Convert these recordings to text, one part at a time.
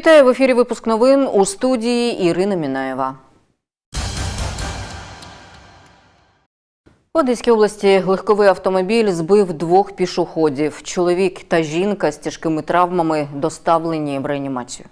Вітаю в ефірі. Випуск новин у студії Ірина Мінаєва. В Одеській області легковий автомобіль збив двох пішоходів. Чоловік та жінка з тяжкими травмами доставлені в реанімацію.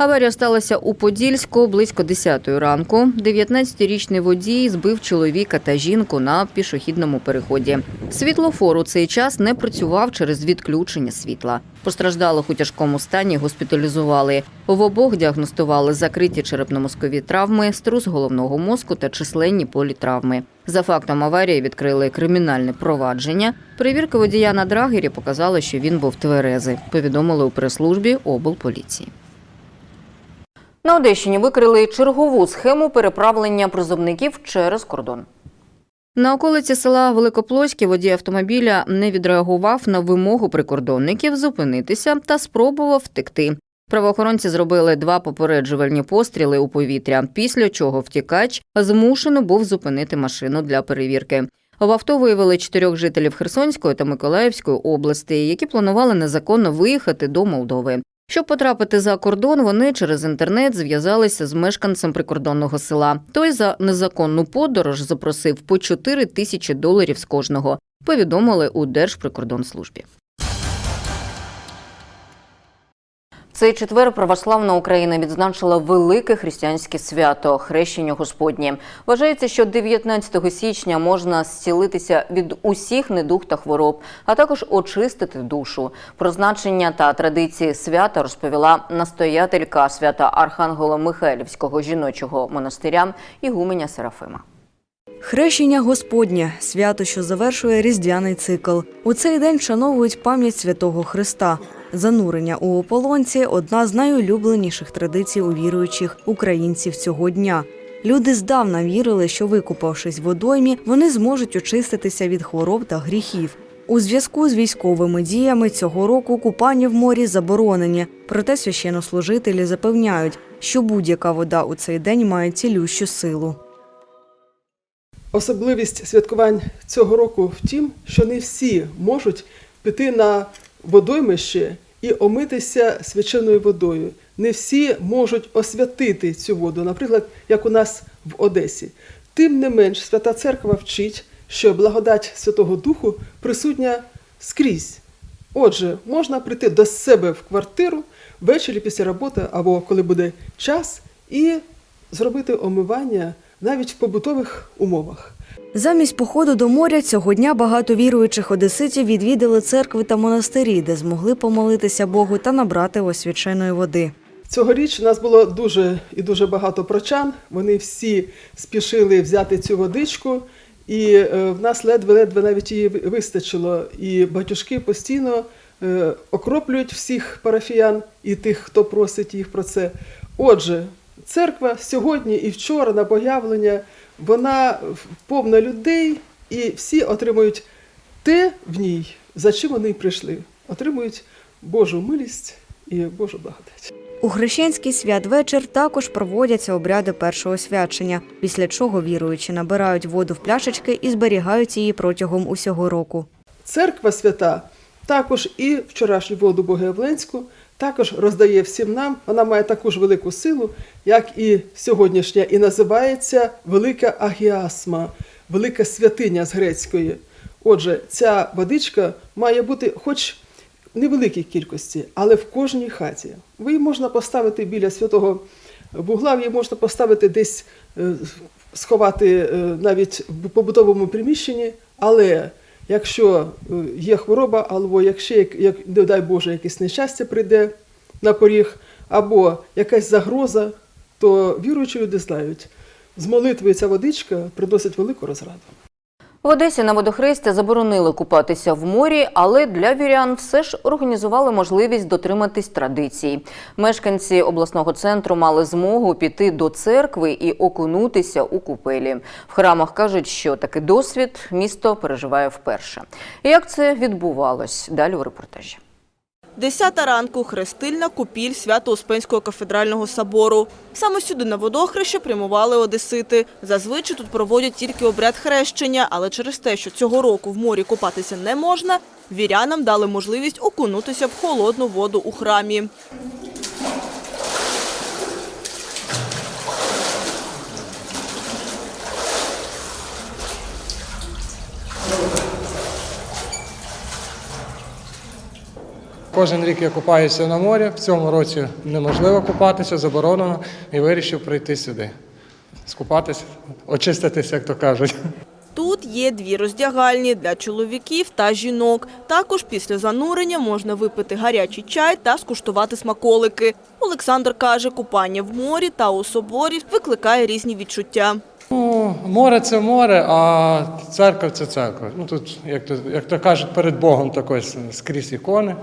Аварія сталася у Подільську близько 10 ранку. 19-річний водій збив чоловіка та жінку на пішохідному переході. Світлофор у цей час не працював через відключення світла. Постраждалих у тяжкому стані госпіталізували. В обох діагностували закриті черепно-мозкові травми, струс головного мозку та численні політравми. За фактом аварії відкрили кримінальне провадження. Перевірка водія на драгері показала, що він був тверезий. Повідомили у прес-службі облполіції. На Одещині викрили чергову схему переправлення призовників через кордон. На околиці села Великоплоське водій автомобіля не відреагував на вимогу прикордонників зупинитися та спробував втекти. Правоохоронці зробили два попереджувальні постріли у повітря, після чого втікач змушено був зупинити машину для перевірки. В авто виявили чотирьох жителів Херсонської та Миколаївської областей, які планували незаконно виїхати до Молдови. Щоб потрапити за кордон, вони через інтернет зв'язалися з мешканцем прикордонного села. Той за незаконну подорож запросив по 4 тисячі доларів з кожного. Повідомили у Держприкордонслужбі. Цей четвер православна Україна відзначила велике християнське свято хрещення Господнє. Вважається, що 19 січня можна зцілитися від усіх недуг та хвороб, а також очистити душу. Про значення та традиції свята розповіла настоятелька свята Архангела Михайлівського жіночого монастиря Ігуменя Серафима. Хрещення Господнє свято, що завершує різдвяний цикл. У цей день вшановують пам'ять святого Христа. Занурення у ополонці одна з найулюбленіших традицій у віруючих українців цього дня. Люди здавна вірили, що викупавшись в водоймі, вони зможуть очиститися від хвороб та гріхів. У зв'язку з військовими діями цього року купання в морі заборонені. Проте священнослужителі запевняють, що будь-яка вода у цей день має цілющу силу. Особливість святкувань цього року в тім, що не всі можуть піти на водоймище і омитися свяченою водою. Не всі можуть освятити цю воду, наприклад, як у нас в Одесі. Тим не менш, Свята Церква вчить, що благодать Святого Духу присутня скрізь. Отже, можна прийти до себе в квартиру ввечері після роботи або коли буде час, і зробити омивання навіть в побутових умовах. Замість походу до моря цього дня багато віруючих одеситів відвідали церкви та монастирі, де змогли помолитися Богу та набрати освяченої води. Цьогоріч у нас було дуже і дуже багато прочан. Вони всі спішили взяти цю водичку, і е, в нас ледве-ледве навіть її вистачило. І батюшки постійно е, окроплюють всіх парафіян і тих, хто просить їх про це. Отже, церква сьогодні і вчора на появлення, вона повна людей, і всі отримують те в ній, за чим вони прийшли. Отримують Божу милість і Божу благодать. У хрещенський святвечір також проводяться обряди першого свячення, після чого віруючі набирають воду в пляшечки і зберігають її протягом усього року. Церква свята також і вчорашню воду Богоявленську також роздає всім нам. Вона має таку ж велику силу, як і сьогоднішня, і називається Велика Агіасма, велика святиня з грецької. Отже, ця водичка має бути хоч невеликій кількості, але в кожній хаті. Ви її можна поставити біля святого вугла, її можна поставити десь, е, сховати е, навіть в побутовому приміщенні, але якщо е, є хвороба, або якщо, як, не дай Боже, якесь нещастя прийде на поріг, або якась загроза, то віруючі люди знають, з молитвою ця водичка приносить велику розраду. В Одесі на водохрестя заборонили купатися в морі, але для вірян все ж організували можливість дотриматись традицій. Мешканці обласного центру мали змогу піти до церкви і окунутися у купелі. В храмах кажуть, що такий досвід місто переживає вперше. Як це відбувалось? Далі у репортажі. Десята ранку – хрестильна купіль Свято-Успенського кафедрального собору. Саме сюди на водохреще прямували одесити. Зазвичай тут проводять тільки обряд хрещення, але через те, що цього року в морі купатися не можна, вірянам дали можливість окунутися в холодну воду у храмі. Кожен рік я купаюся на морі. В цьому році неможливо купатися, заборонено, і вирішив прийти сюди. Скупатися, очиститися, як то кажуть. Тут є дві роздягальні для чоловіків та жінок. Також після занурення можна випити гарячий чай та скуштувати смаколики. Олександр каже, купання в морі та у соборі викликає різні відчуття. Ну, море це море, а церква це церква. Ну тут, як то, як то кажуть, перед Богом також скрізь ікони.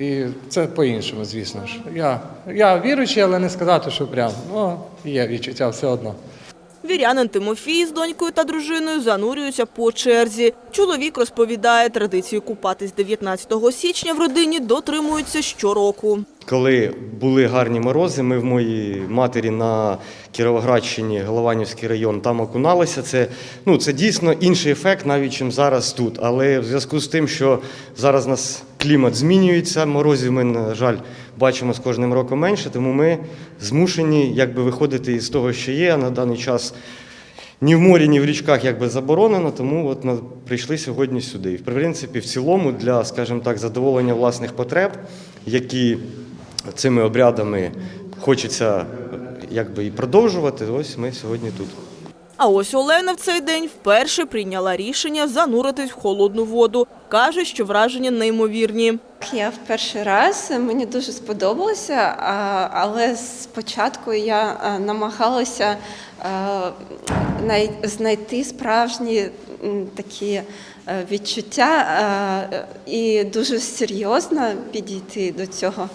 І це по-іншому, звісно ж. Я, я віруючий, але не сказати, що прям. Ну, є відчуття все одно. Вірянин Тимофій з донькою та дружиною занурюються по черзі. Чоловік розповідає, традицію купатись 19 січня в родині дотримуються щороку. Коли були гарні морози, ми в моїй матері на Кіровоградщині, Голованівський район, там окуналися. Це, ну, це дійсно інший ефект, навіть чим зараз тут. Але в зв'язку з тим, що зараз нас клімат змінюється, морозів ми, на жаль, бачимо з кожним роком менше, тому ми змушені якби, виходити із того, що є. На даний час ні в морі, ні в річках якби заборонено, тому от ми прийшли сьогодні сюди. І, в принципі, в цілому для, скажімо так, задоволення власних потреб, які цими обрядами хочеться якби і продовжувати. Ось ми сьогодні тут. А ось Олена в цей день вперше прийняла рішення зануритись в холодну воду. Каже, що враження неймовірні. Я в перший раз мені дуже сподобалося, але спочатку я намагалася знайти справжні такі е, відчуття і дуже серйозно підійти до цього.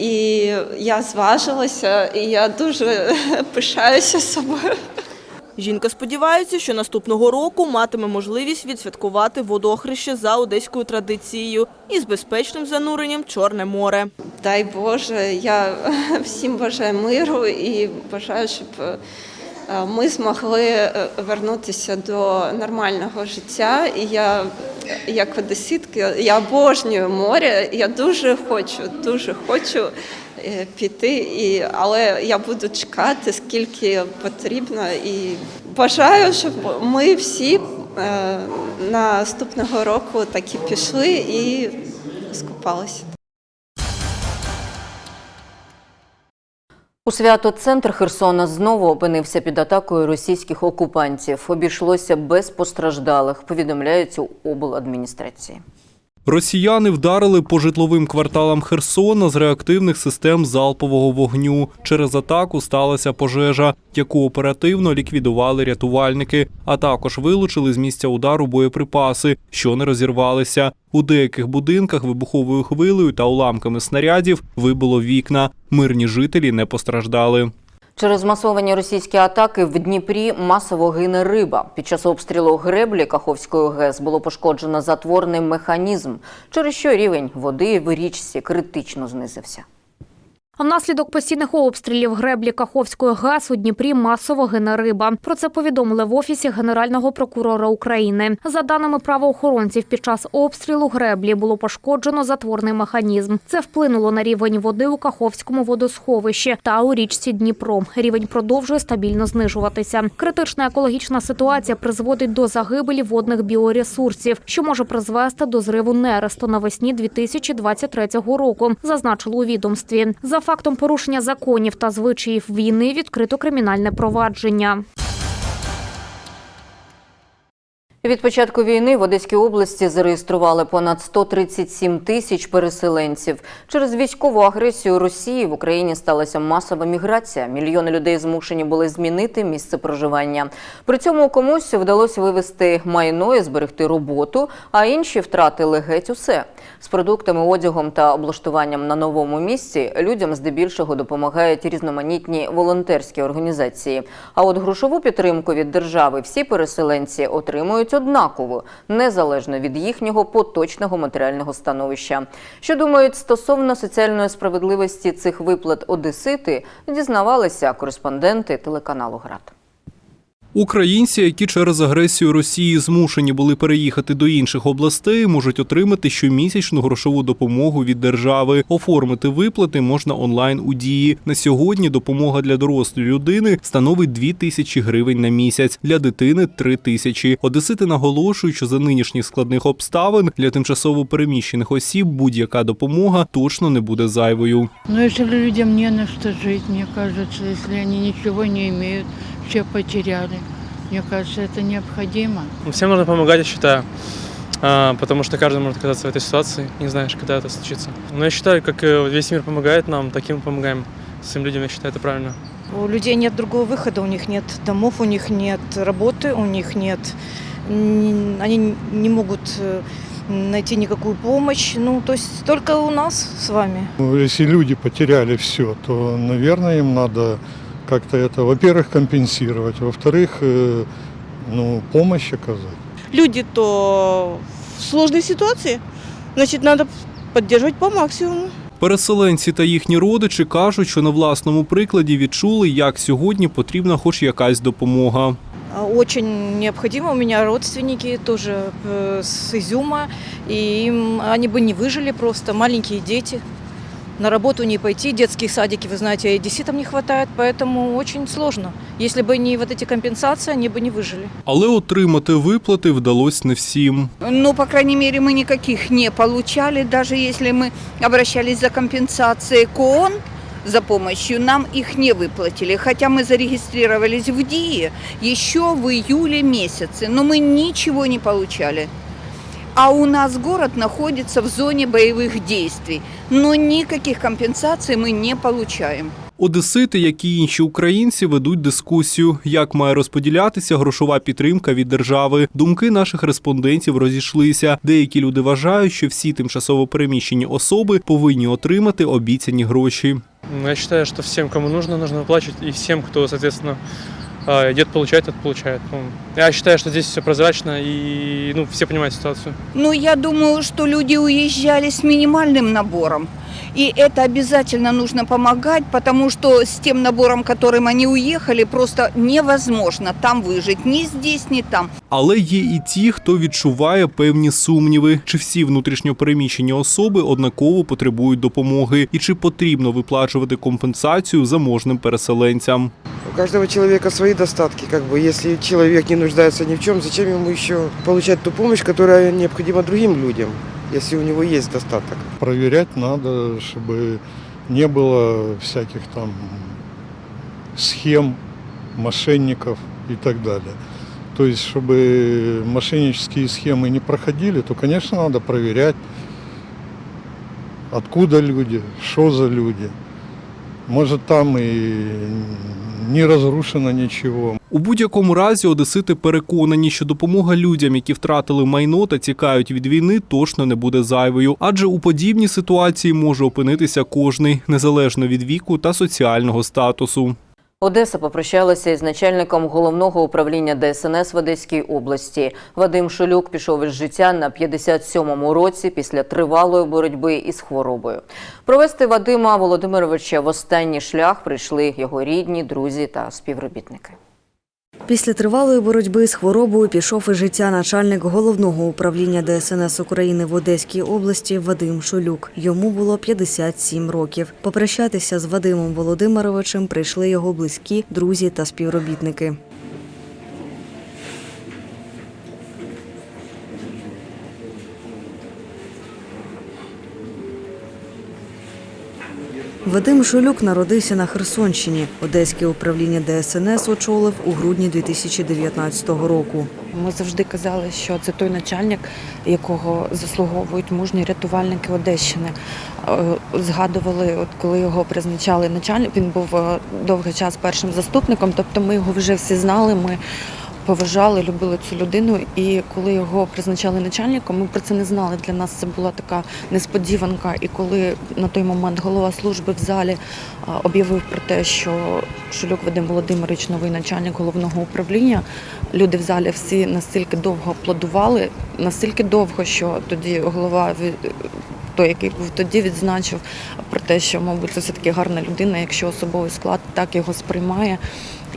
І я зважилася, і я дуже пишаюся собою. Жінка сподівається, що наступного року матиме можливість відсвяткувати водохреще за одеською традицією із безпечним зануренням Чорне море. Дай Боже, я всім бажаю миру і бажаю, щоб е, ми змогли е, вернутися до нормального життя. І я, як одеситки, я обожнюю море. Я дуже хочу, дуже хочу піти, і, але я буду чекати, скільки потрібно. І бажаю, щоб ми всі е, наступного року таки пішли і скупалися. У свято центр Херсона знову опинився під атакою російських окупантів. Обійшлося без постраждалих, повідомляють у обладміністрації. Росіяни вдарили по житловим кварталам Херсона з реактивних систем залпового вогню. Через атаку сталася пожежа, яку оперативно ліквідували рятувальники, а також вилучили з місця удару боєприпаси, що не розірвалися. У деяких будинках вибуховою хвилею та уламками снарядів вибило вікна. Мирні жителі не постраждали. Через масовані російські атаки в Дніпрі масово гине риба. Під час обстрілу греблі Каховської ГЕС було пошкоджено затворний механізм, через що рівень води в річці критично знизився. Внаслідок постійних обстрілів греблі Каховської ГЕС у Дніпрі масово гине риба. Про це повідомили в офісі генерального прокурора України. За даними правоохоронців, під час обстрілу греблі було пошкоджено затворний механізм. Це вплинуло на рівень води у Каховському водосховищі та у річці Дніпро. Рівень продовжує стабільно знижуватися. Критична екологічна ситуація призводить до загибелі водних біоресурсів, що може призвести до зриву нересту навесні 2023 року, зазначили у відомстві. За фактом порушення законів та звичаїв війни відкрито кримінальне провадження. Від початку війни в Одеській області зареєстрували понад 137 тисяч переселенців. Через військову агресію Росії в Україні сталася масова міграція. Мільйони людей змушені були змінити місце проживання. При цьому комусь вдалося вивезти майно і зберегти роботу, а інші втратили геть усе. З продуктами, одягом та облаштуванням на новому місці людям здебільшого допомагають різноманітні волонтерські організації. А от грошову підтримку від держави всі переселенці отримують однаково, незалежно від їхнього поточного матеріального становища. Що думають стосовно соціальної справедливості цих виплат одесити, дізнавалися кореспонденти телеканалу Град. Українці, які через агресію Росії змушені були переїхати до інших областей, можуть отримати щомісячну грошову допомогу від держави. Оформити виплати можна онлайн у дії. На сьогодні допомога для дорослої людини становить 2 тисячі гривень на місяць, для дитини 3 тисячі. Одесити наголошують, що за нинішніх складних обставин для тимчасово переміщених осіб будь-яка допомога точно не буде зайвою. Но если людям не на что жить, мне кажется, если они ничего не имеют, все потеряли, мне кажется, это необходимо. Всем нужно помогать, я считаю. А, потому что каждый может оказаться в этой ситуации, не знаешь, когда это случится. Но я считаю, как э, весь мир помогает нам, таким мы помогаем своим людям, я считаю, это правильно. У людей нет другого выхода, у них нет домов, у них нет работы, у них нет... Они не могут э, найти никакую помощь. Ну, то есть только у нас с вами. Ну, Если люди потеряли все, то, наверное, им надо как-то это, во-первых, компенсировать, во-вторых, э, ну, помощь оказать. Люди то в сложной ситуации, значит, надо поддерживать по максимуму. Переселенці та їхні родичі кажуть, що на власному прикладі відчули, як сьогодні потрібна хоч якась допомога. А, Очень необходимо. У меня родственники тоже э, с Изюма, и им, они бы не выжили просто, маленькие дети. На работу не пойти, детские садики, вы знаете, одесситам не хватает, поэтому очень сложно. Если бы не вот эти компенсации, они бы не выжили. Але отримати виплати вдалося не всім. Ну, по крайней мере, мы никаких не получали. Даже если мы обращались за компенсацией к ООН, за помощью, нам их не выплатили. Хотя мы зарегистрировались в ДИИ еще в июле месяце, но мы ничего не получали. А у нас город находится в зоне боевых действий, но никаких компенсаций мы не получаем. Одесити, як і інші українці, ведуть дискусію, як має розподілятися грошова підтримка від держави. Думки наших респондентів розійшлися. Деякі люди вважають, що всі тимчасово переміщені особи повинні отримати обіцяні гроші. Но я считаю, что всем, кому нужно, нужно выплачивать, и всем, кто, соответственно, а, идет получать, тот получает. Ну, Я считаю, что здесь все прозрачно, и ну, все понимают ситуацию. Ну, я думаю, что люди уезжали с минимальным набором. И это обязательно нужно помогать, потому что с тем набором, которым они уехали, просто невозможно там выжить. Ни здесь, ни там. Але є і ті, хто відчуває певні сумніви, чи всі внутрішньопереміщені особи однаково потребують допомоги, і чи потрібно виплачувати компенсацію заможним переселенцям. У каждого человека свои достатки, как бы. Если человек не нуждается ни в чем, зачем ему еще получать ту помощь, которая необходима другим людям, если у него есть достаток? Проверять надо, чтобы не было всяких там схем, мошенников и так далее. То есть, чтобы мошеннические схемы не проходили, то, конечно, надо проверять, откуда люди, что за люди. Может, там и не разрушено ничего, У будь-якому разі одесити переконані, що допомога людям, які втратили майно та тікають від війни, точно не буде зайвою, адже у подібній ситуації може опинитися кожний, незалежно від віку та соціального статусу. Одеса попрощалася із начальником головного управління ДСНС в Одеській області. Вадим Шулюк пішов із життя на 57-му році після тривалої боротьби із хворобою. Провести Вадима Володимировича в останній шлях прийшли його рідні, друзі та співробітники. Після тривалої боротьби з хворобою пішов із життя начальник головного управління ДСНС України в Одеській області Вадим Шулюк. Йому було 57 років. Попрощатися з Вадимом Володимировичем прийшли його близькі, друзі та співробітники. Вадим Шулюк народився на Херсонщині. Одеське управління ДСНС очолив у грудні 2019 року. Ми завжди казали, що це той начальник, якого заслуговують мужні рятувальники Одещини. Е, Згадували, от коли його призначали начальник, він був е, довгий час першим заступником, тобто ми його вже всі знали. Ми поважали, любили цю людину. І коли його призначали начальником, ми про це не знали. Для нас це була така несподіванка. І коли на той момент голова служби в залі об'явив про те, що Шулюк Вадим Володимирович, новий начальник головного управління, люди в залі всі настільки довго аплодували, настільки довго, що тоді голова той, який був тоді, відзначив про те, що, мабуть, це все таки гарна людина, якщо особовий склад так його сприймає.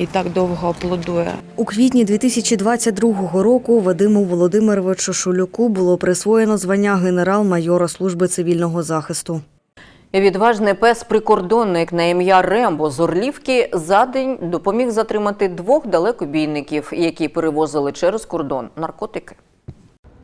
І так довго плодує. У квітні 2022 року Вадиму Володимировичу Шулюку було присвоєно звання генерал-майора служби цивільного захисту. Відважний пес-прикордонник на ім'я Рембо з Орлівки за день допоміг затримати двох далекобійників, які перевозили через кордон наркотики.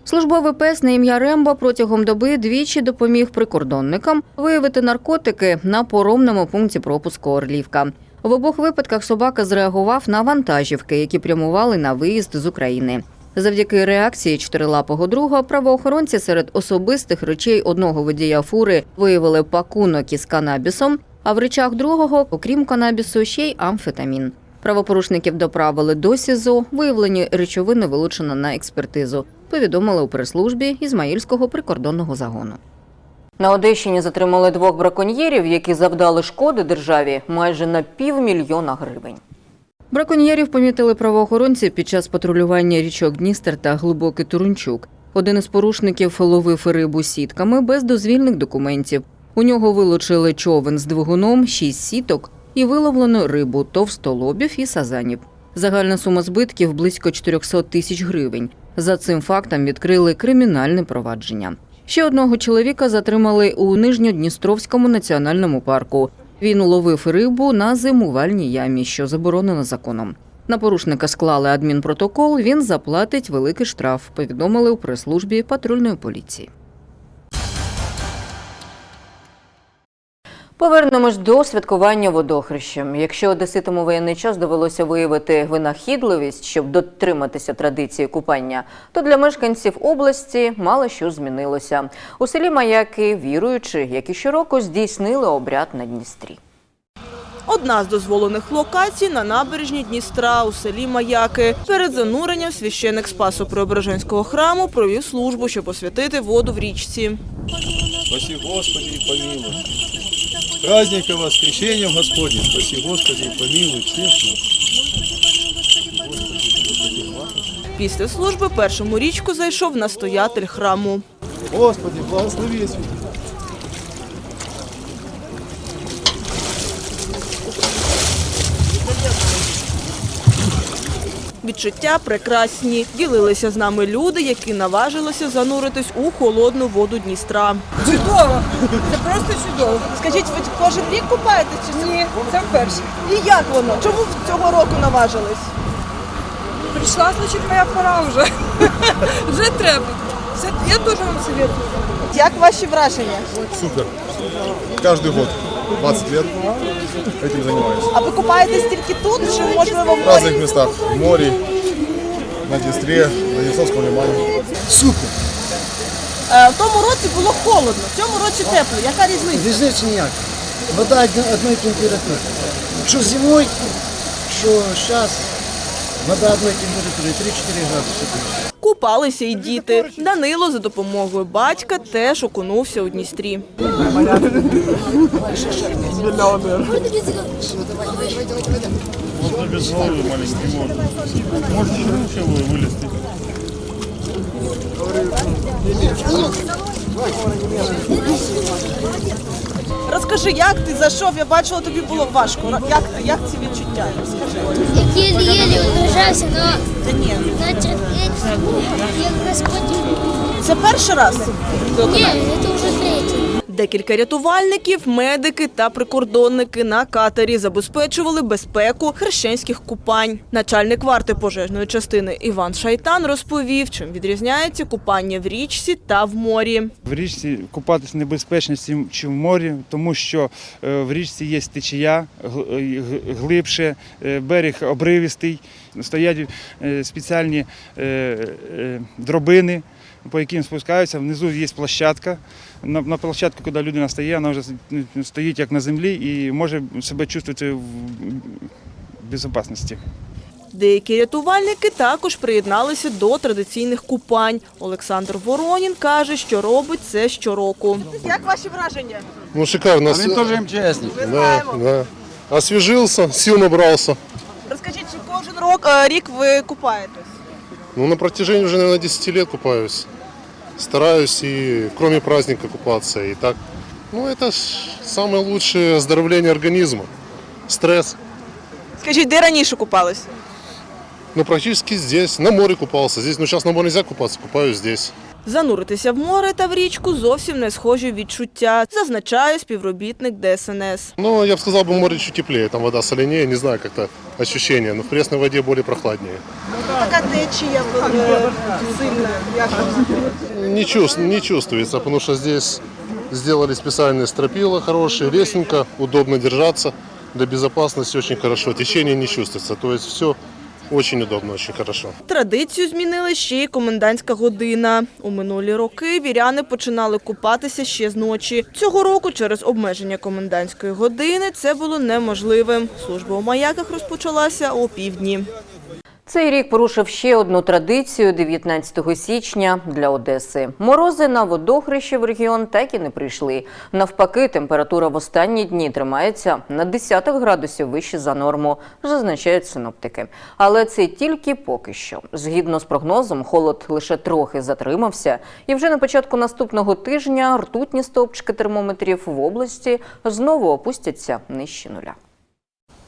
Службовий пес на ім'я Рембо протягом доби двічі допоміг прикордонникам виявити наркотики на поромному пункті пропуску Орлівка. В обох випадках собака зреагував на вантажівки, які прямували на виїзд з України. Завдяки реакції чотирилапого друга правоохоронці серед особистих речей одного водія фури виявили пакунок із канабісом, а в речах другого, окрім канабісу, ще й амфетамін. Правопорушників доправили до СІЗО, виявлені речовини вилучено на експертизу. Повідомили у прес-службі Ізмаїльського прикордонного загону. На Одещині затримали двох браконьєрів, які завдали шкоди державі майже на півмільйона гривень. Браконьєрів помітили правоохоронці під час патрулювання річок Дністер та Глибокий Турунчук. Один із порушників ловив рибу сітками без дозвільних документів. У нього вилучили човен з двигуном, шість сіток і виловлену рибу товстолобів і сазанів. Загальна сума збитків близько 400 тисяч гривень. За цим фактом відкрили кримінальне провадження. Ще одного чоловіка затримали у Нижньодністровському національному парку. Він уловив рибу на зимувальній ямі, що заборонено законом. На порушника склали адмінпротокол. Він заплатить великий штраф. Повідомили у прес-службі патрульної поліції. Повернемось до святкування водохрещем. Якщо одеситам у воєнний час довелося виявити винахідливість, щоб дотриматися традиції купання, то для мешканців області мало що змінилося. У селі Маяки віруючи, як і щороку, здійснили обряд на Дністрі. Одна з дозволених локацій на набережні Дністра у селі Маяки. Перед зануренням священик Спасо-Преображенського храму провів службу, щоб освятити воду в річці. Спаси Господи и помилуй. С воскрешения Господне. Спаси Господи и помилуй всех нас. Після служби першому річку зайшов настоятель храму. Господи, благослови святых. Відчуття прекрасні. Ділилися з нами люди, які наважилися зануритись у холодну воду Дністра. Чудово! Це просто чудово. Скажіть, ви кожен рік купаєтесь чи Ні, це вперше. І як воно? Чому цього року наважились? Прийшла, значить, моя пора вже. Вже треба. Це, я дуже вам советую. Як ваші враження? Супер. Каждый год. 20 лет этим занимаюсь. А ви купаєтесь тільки тут, чи можливо в В морі? разных местах. В море, на Днестре, на Днестровском лимане. Супер. Е, В тому році було холодно, в цьому році тепло. Яка різниця? Різниці ніяк. Вода одна- одної температури. Що зимою, що зараз, вода одної температури 3-4 градуси. Купалися і діти. Данило за допомогою батька теж окунувся у Дністрі. Можно без головы маленький можно. Можно еще вылезти. Розкажи, як ти зайшов? Я бачила, тобі було важко. Як, як ці відчуття? Розкажи. Еле-еле удержался, але Та ні. натерпеть, як Господь. Це перший раз? Ні, це вже. Декілька рятувальників, медики та прикордонники на катері забезпечували безпеку хрещенських купань. Начальник варти пожежної частини Іван Шайтан розповів, чим відрізняється купання в річці та в морі. В річці купатися небезпечніше, ніж в морі, тому що е, в річці є течія е, глибше, е, берег обривістий, стоять спеціальні дробини, по яким спускаються. Внизу є площадка. На, на площадку, куди людина стає, вона вже стоїть як на землі і може себе чувствувати в безпечності. Деякі рятувальники також приєдналися до традиційних купань. Олександр Воронін каже, що робить це щороку. Як ваші враження? Ну шикарно. А він теж МЧСник. Да, да. Освежился, сил набрался. Розкажіть, чи кожен е, рік ви купаєтесь? Ну, на протяжении уже, наверное, 10 лет купаюсь. Стараюсь и кроме праздника купаться. И так, ну, это ж самое лучшее оздоровление организма. Стресс. Скажіть, де раніше купались? Ну, практически здесь. На море купался. Здесь, ну, сейчас на море нельзя купаться, купаюсь здесь. Зануритися в море та в річку зовсім не схожі відчуття, зазначає співробітник ДСНС. Но я бы сказал, бы море чуть теплее. Там вода соленее, не знаю, как-то ощущение. Но в пресной воде более прохладнее. Така течія е, сильна. Як Не, чувств- не чувствуется, потому что здесь сделали специальные стропила хорошие, лесенка, удобно держаться. Для безопасности очень хорошо. Течение не чувствуется. То есть все очень удобно, очень хорошо. Традицію змінили ще й комендантська година. У минулі роки віряни починали купатися ще з ночі. Цього року через обмеження комендантської години це було неможливим. Служба у маяках розпочалася о півдні. Цей рік порушив ще одну традицію 19 січня для Одеси. Морози на водохрещі в регіон так і не прийшли. Навпаки, температура в останні дні тримається на десяток градусів вище за норму, зазначають синоптики. Але це тільки поки що. Згідно з прогнозом, холод лише трохи затримався, і вже на початку наступного тижня ртутні стовпчики термометрів в області знову опустяться нижче нуля.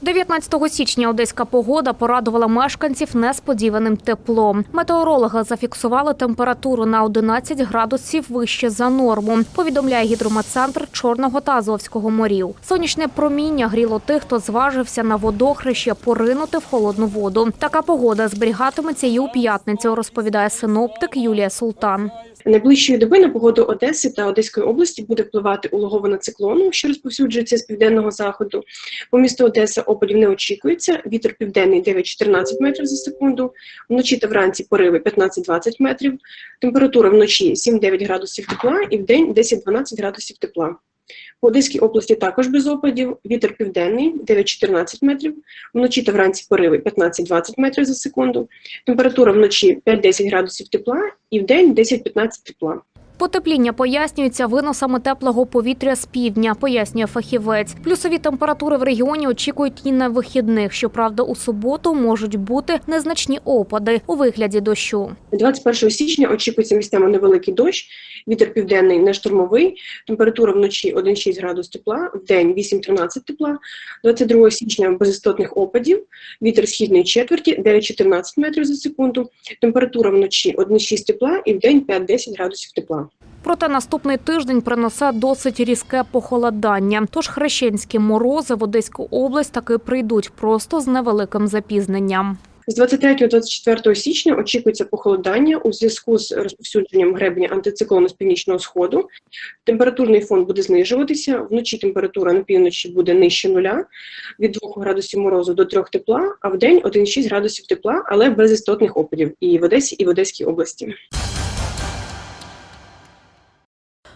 19 січня одеська погода порадувала мешканців несподіваним теплом. Метеорологи зафіксували температуру на 11 градусів вище за норму. Повідомляє гідрометцентр Чорного та Азовського морів. Сонячне проміння гріло тих, хто зважився на водохреще поринути в холодну воду. Така погода зберігатиметься і у п'ятницю, розповідає синоптик Юлія Султан. Найближчої доби на погоду Одеси та Одеської області буде впливати улоговина циклону, що розповсюджується з південного заходу. По місту Одеса опадів не очікується. Вітер південний 9-14 метрів за секунду. Вночі та вранці пориви 15-20 метрів. Температура вночі 7-9 градусів тепла і вдень 10-12 градусів тепла. По Одеській області також без опадів. Вітер південний 9-14 метрів. Вночі та вранці пориви 15-20 метрів за секунду. Температура вночі 5-10 градусів тепла і вдень 10-15 тепла. Потепління пояснюється виносами теплого повітря з півдня, пояснює фахівець. Плюсові температури в регіоні очікують і на вихідних. Щоправда, у суботу можуть бути незначні опади у вигляді дощу. 21 січня очікується місцями невеликий дощ. Вітер південний не штурмовий. Температура вночі 1,6 градус тепла, в день 8-13 тепла. 22 січня без істотних опадів. Вітер східної четверті 9-14 метрів за секунду. Температура вночі 1,6 тепла і в день 5-10 градусів тепла. Проте наступний тиждень принесе досить різке похолодання. Тож хрещенські морози в Одеську область таки прийдуть просто з невеликим запізненням. З 23-24 січня очікується похолодання у зв'язку з розповсюдженням гребеня антициклону з північного сходу. Температурний фон буде знижуватися. Вночі температура на півночі буде нижче нуля, від 2 градусів морозу до 3 тепла, а в день 1,6 градусів тепла, але без істотних опадів і в Одесі, і в Одеській області.